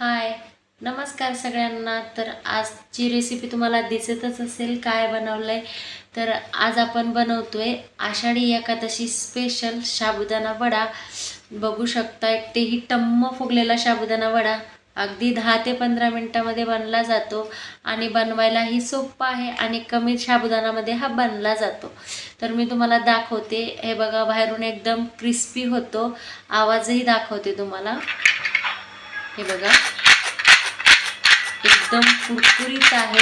हाय. नमस्कार सगळ्यांना. तर आजची रेसिपी तुम्हाला दिसतच असेल काय बनवलं आहे तर आज आपण बनवतोय आषाढी एकादशी स्पेशल साबुदाणा वडा. बघू शकता तेही टम्म फुगलेला साबुदाणा वडा. अगदी दहा ते पंधरा मिनटामध्ये बनला जातो आणि बनवायलाही सोपा आहे आणि कमी साबुदाणामध्ये हा बनला जातो. तर मी तुम्हाला दाखवते. हे बघा बाहेरून एकदम क्रिस्पी होतो. आवाजही दाखवते तुम्हाला. हे बघा. एकदम कुरकुरीत आहे.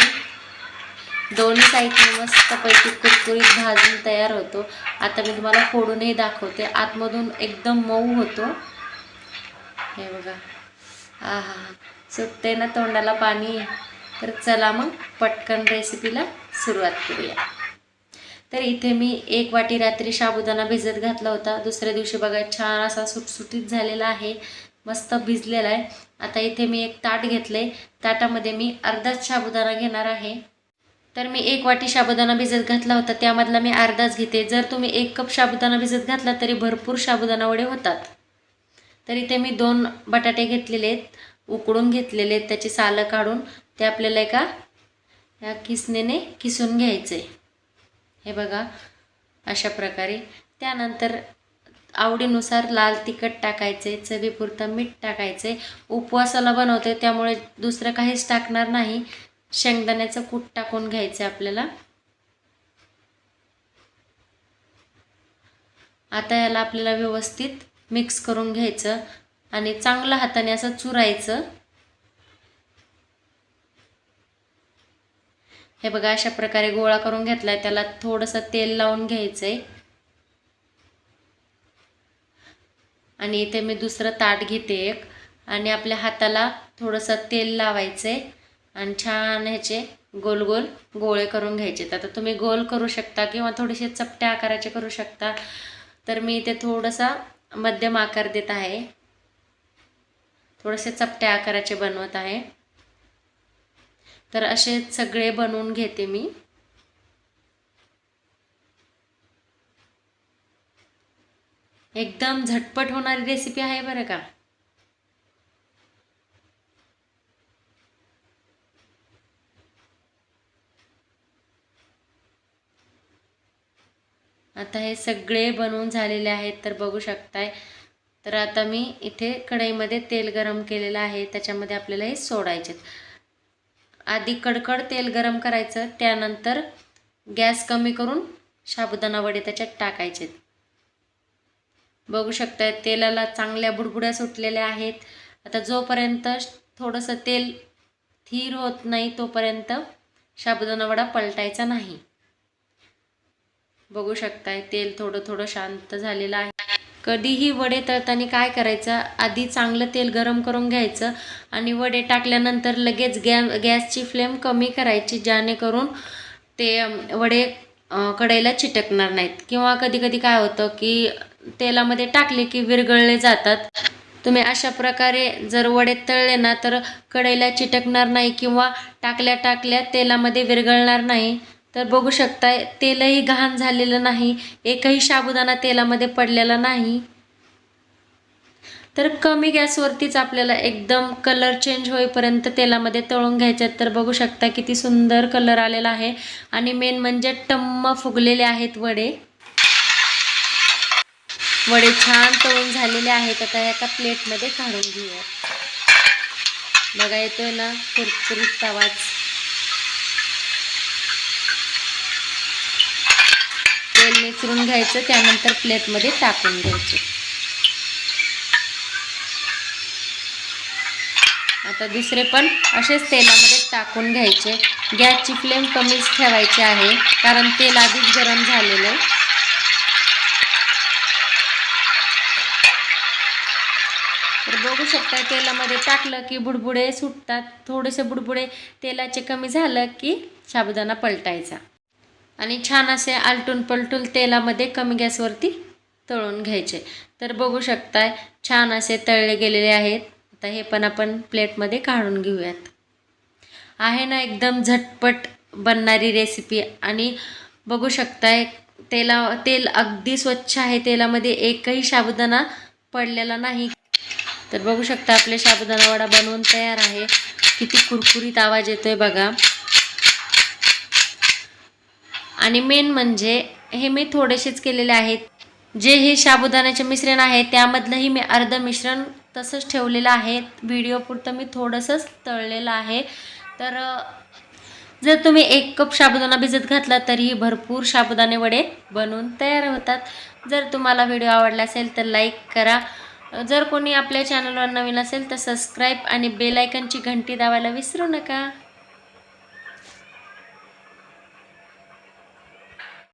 दोन्ही साईडने मस्तपैकी कुरकुरीत भाजून तयार होतो. आता मी तुम्हाला फोडूनही दाखवते. आतमधून एकदम मऊ होतो. हे बघा. हा हा सुटते ना तोंडाला पाणी. तर चला मग पटकन रेसिपीला सुरुवात करूया. तर इथे मी एक वाटी रात्री साबुदाणा भिजत घातला होता. दुसऱ्या दिवशी बघा छान असा सुटसुटीत झालेला आहे. मस्त भिजलेला आहे. आता इथे मी एक ताट घेतले ताटामध्ये मी अर्धाच साबुदाणा घेणार आहे. तर मी एक वाटी साबुदाणा भिजत घातला होता. त्यामधला मी अर्धाच घेते. जर तुम्ही एक कप साबुदाणा भिजत घातला तरी भरपूर साबुदाणा वडे होतात. तर इथे मी दोन बटाटे घेतलेले आहेत. उकडून घेतलेले आहेत. त्याची सालं काढून ते आपल्याला एका या किसनेने किसून घ्यायचं आहे हे बघा अशा प्रकारे. त्यानंतर आवडीनुसार लाल तिखट टाकायचे चवीपुरतं मीठ टाकायचे. उपवासाला बनवते त्यामुळे दुसरं काहीच टाकणार नाही. शेंगदाण्याचं कूट टाकून घ्यायचं आपल्याला. आता याला आपल्याला व्यवस्थित मिक्स करून घ्यायचं आणि चांगलं हाताने असं चुरायचं. हे बघा अशा प्रकारे गोळा करून घेतलाय. त्याला थोडंसं तेल लावून घ्यायचं आहे आणि इथे मी दुसरं ताट घेते एक. आणि आपल्या हाताला थोडंसं तेल लावायचं आहे आणि छान ह्याचे गोल गोल गोळे करून घ्यायचे. आता तुम्ही गोल करू शकता किंवा थोडेसे चपट्या आकाराचे करू शकता. तर मी इथे थोडासा मध्यम आकार देत आहे. थोडेसे चपट्या आकाराचे बनवत आहे. तर असे सगळे बनवून घेते मी. एकदम झटपट होणारी रेसिपी आहे बरं का. आता हे सगळे बनवून झालेले आहेत तर बघू शकताय. तर आता मी इथे कढईमध्ये तेल गरम केलेलं आहे त्याच्यामध्ये आपल्याला हे सोडायचे आधी कडकड तेल गरम करायचं त्यानंतर गॅस कमी करून साबुदाणा वडे त्याच्यात टाकायचे बघू शकताय तेलाला चांगल्या बुडबुड्या सुटलेल्या आहेत. आता जोपर्यंत थोडंसं तेल थीर होत नाही तोपर्यंत साबुदाणा वडा पलटायचा नाही. बघू शकताय तेल थोडं थोडं शांत झालेलं आहे. कधीही वडे तळताना काय करायचं? आधी चांगलं तेल गरम करून घ्यायचं आणि वडे टाकल्यानंतर लगेच गॅ गॅसची फ्लेम कमी करायची जेणेकरून ते वडे कढईला चिटकणार नाहीत. किंवा कधी कधी काय होतं की तेलामध्ये टाकले की विरघळले जातात. तुम्ही अशा प्रकारे जर वडे तळले ना तर कढईला चिटकणार नाही किंवा टाकल्या टाकल्या तेलामध्ये विरघळणार नाही. तर बघू शकता तेलही घाण झालेलं नाही. एकही साबुदाणा तेलामध्ये पडलेला नाही. तर कमी गॅसवरतीच आपल्याला एकदम कलर चेंज होईपर्यंत तेलामध्ये तळून घ्यायच्यात. तर बघू शकता किती सुंदर कलर आलेला आहे. आणि मेन म्हणजे टम्म फुगलेले आहेत वडे. वडे छान तळून झालेले आहेत. आता एका प्लेटमध्ये काढून घेऊया. बघा येतोय ना कुरकुरीत आवाज. तेल मिसळून घ्यायचं त्यानंतर प्लेटमध्ये टाकून घ्यायचं. आता दुसरे पण असेच तेलामध्ये टाकून घ्यायचे. गॅसची फ्लेम कमीच ठेवायची आहे कारण तेल आधीच गरम झालेलं आहे. बघू शकता तेलामध्ये टाकलं की बुडबुडे सुटतात. थोडेसे बुडबुडे तेलाचे कमी झालं की साबुदाणा पलटायचा. आणि छान असे आलटून पलटून तेलामध्ये कमी गॅसवरती तळून घ्यायचे. तर बघू शकताय छान असे तळले गेलेले आहेत. आता हे पण आपण प्लेटमध्ये काढून घेऊयात. आहे ना एकदम झटपट बनणारी रेसिपी. आणि बघू शकताय तेला तेल अगदी स्वच्छ आहे. तेलामध्ये एकही साबुदाणा पडलेला नाही. तर बघू शकता आपले साबुदाणा वडा बनवून तयार आहे. किती कुरकुरीत आवाज येतोय बघा. आणि मेन म्हणजे हे मी थोडेसेच केलेले आहेत. जे हे साबुदाण्याचे मिश्रण आहे त्यामधलंही मी अर्ध मिश्रण तसंच ठेवलेलं आहे. व्हिडिओ पुरतं मी थोडंसंच तळलेलं आहे. तर जर तुम्ही एक कप साबुदाणा भिजत घातला तरीही भरपूर साबुदाणे वडे बनवून तयार होतात. जर तुम्हाला व्हिडिओ आवडला असेल तर लाईक करा. जर कोणी आपल्या चॅनलवर नवीन असेल तर सबस्क्राईब आणि बेल आयकनची घंटी दाबायला विसरू नका.